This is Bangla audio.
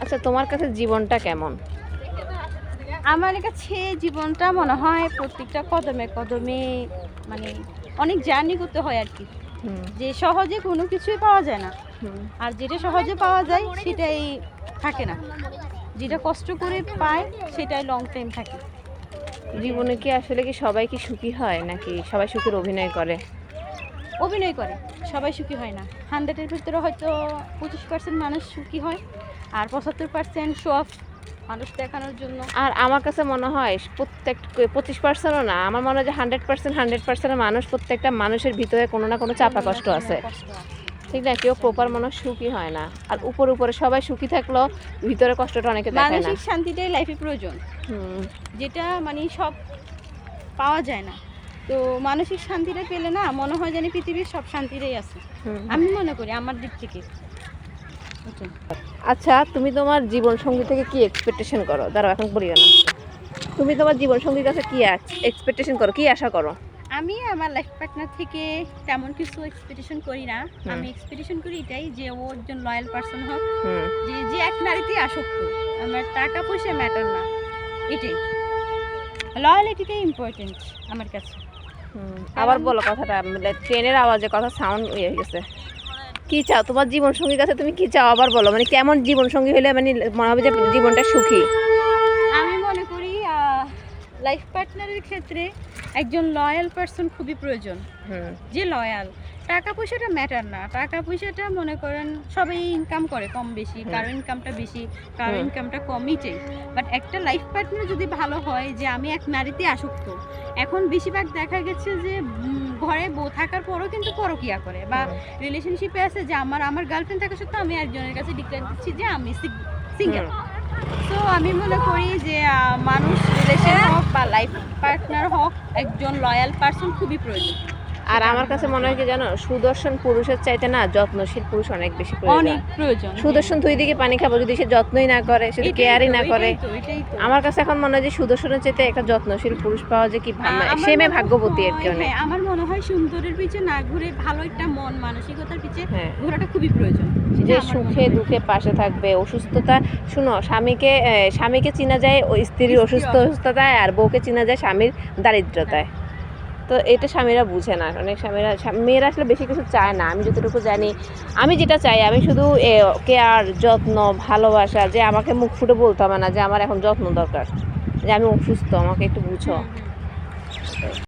আচ্ছা তোমার কাছে জীবনটা কেমন? আমার কাছে জীবনটা মনে হয় প্রত্যেকটা কদমে কদমে মানে অনেক জার্নি করতে হয় আর কি। যে সহজে কোনো কিছুই পাওয়া যায় না। আর যেটা সহজে পাওয়া যায় সেটাই থাকে না। যেটা কষ্ট করে পায় সেটাই লং টাইম থাকে। জীবনে কি আসলে কি সবাই কি সুখী হয় নাকি সবাই সুখের অভিনয় করে? অভিনয় করে সবাই সুখী হয় না। হান্ড্রেডের ভিতরে হয়তো পঁচিশ পার্সেন্ট মানুষ সুখী হয়। আর পঁচাত্তর পার্সেন্ট শো অফ মানুষ দেখানোর জন্য। আর আমার কাছে মনে হয় প্রত্যেক পঁচিশ পার্সেন্টও না আমার মনে হয় যে হান্ড্রেড পার্সেন্ট হান্ড্রেড পার্সেন্ট মানুষ প্রত্যেকটা মানুষের ভিতরে কোনো না কোনো চাপা কষ্ট আছে। ঠিক না কেউ প্রপার মনে হয় সুখী হয় না। আর উপর উপরে সবাই সুখী থাকলেও ভিতরে কষ্টটা অনেকে দেখায় না। মানসিক শান্তিটাই লাইফে প্রয়োজন। যেটা মানে সব পাওয়া যায় না। তো মানসিক শান্তিটা পেলে না মনে হয় যেন পৃথিবীর সব শান্তিটাই আছে। আমি মনে করি আমার দিক থেকে? আচ্ছা তুমি তোমার জীবন সঙ্গী থেকে কি এক্সপেকটেশন করো? দাঁড়াও এখন বলি না। তুমি তোমার জীবন সঙ্গীর কাছে কি এক্সপেকটেশন করো? কি আশা করো? আমি আমার লাইফ পার্টনার থেকে তেমন কিছু এক্সপেকটেশন করি না। আমি এক্সপেকটেশন করি এটাই যে ও একজন লয়াল পার্সন হোক যে যে এক নারীতেই আসক্ত। আমার টাকা পয়সা ম্যাটার না। এটাই। লয়ালিটিটাই ইম্পর্টেন্ট আমার কাছে। আবার বলো কথাটা মানে ট্রেনের আওয়াজে কথা সাউন্ড ইয়ে হয়ে গেছে। কি চাও? তোমার জীবন সঙ্গীর কাছে তুমি কি চাও আবার বলো? মানে কেমন জীবন সঙ্গী হলে মানে মনে হবে যে জীবনটা সুখী? আমি মনে করি লাইফ পার্টনারের ক্ষেত্রে একজন লয়াল পার্সন খুবই প্রয়োজন। যে লয়াল টাকা পয়সাটা ম্যাটার না। টাকা পয়সাটা মনে করেন সবাই ইনকাম করে কম বেশি। কারও ইনকামটা বেশি কারও ইনকামটা কমই চাই। বাট একটা লাইফ পার্টনার যদি ভালো হয় যে আমি এক নারীতে আসক্ত এখন বেশিরভাগ দেখা গেছে যে ঘরে বউ থাকার পরও কিন্তু পরকিয়া করে বা রিলেশনশিপে আছে যে আমার আমার গার্লফ্রেন্ড থাকা সত্ত্বেও আমি একজনের কাছে ডিক্লেয়ার দিচ্ছি যে আমি সিঙ্গেল তো আমি মনে করি যে মানুষ রিলেশন হোক বা লাইফ পার্টনার হোক একজন লয়াল পার্সন খুবই প্রয়োজন। আর আমার কাছে মনে হয় কি জানো সুদর্শন পুরুষের চাইতে না যত্নশীল পুরুষ অনেক বেশি প্রয়োজন। অনেক প্রয়োজন সুদর্শন তুই দিকে পানি খাব যদি সে যত্নই না করে সে কেয়ারই না করে। আমার কাছে এখন মনে হয় যে সুদর্শনের চাইতে একটা যত্নশীল পুরুষ পাওয়া যে কি সে মেয়ে ভাগ্যবতী আর কি হয়- হ্যাঁ, আমার মনে হয় সুন্দরের পিছে না ঘুরে ভালো একটা মন মানসিকতার পিছে হ্যাঁ। ঘোরাটা খুবই প্রয়োজন। যে সুখে হয়। দুঃখে পাশে থাকবে অসুস্থতা শুনো স্বামীকে স্বামীকে চেনা যায় ওই স্ত্রীর স্ত্রীর অসুস্থ অসুস্থ। অসুস্থতায় আর বউকে চেনা যায় স্বামীর দারিদ্রতায়। তো এটা স্বামীরা বুঝে না। অনেক স্বামীরা মেয়েরা আসলে বেশি কিছু চায় না। আমি যতটুকু জানি, আমি যেটা চাই, আমি শুধু কেয়ার যত্ন, ভালোবাসা, যে আমাকে মুখ ফুটে বলতে হবে না যে আমার এখন যত্ন দরকার। যে আমি অসুস্থ, আমাকে একটু বুঝো।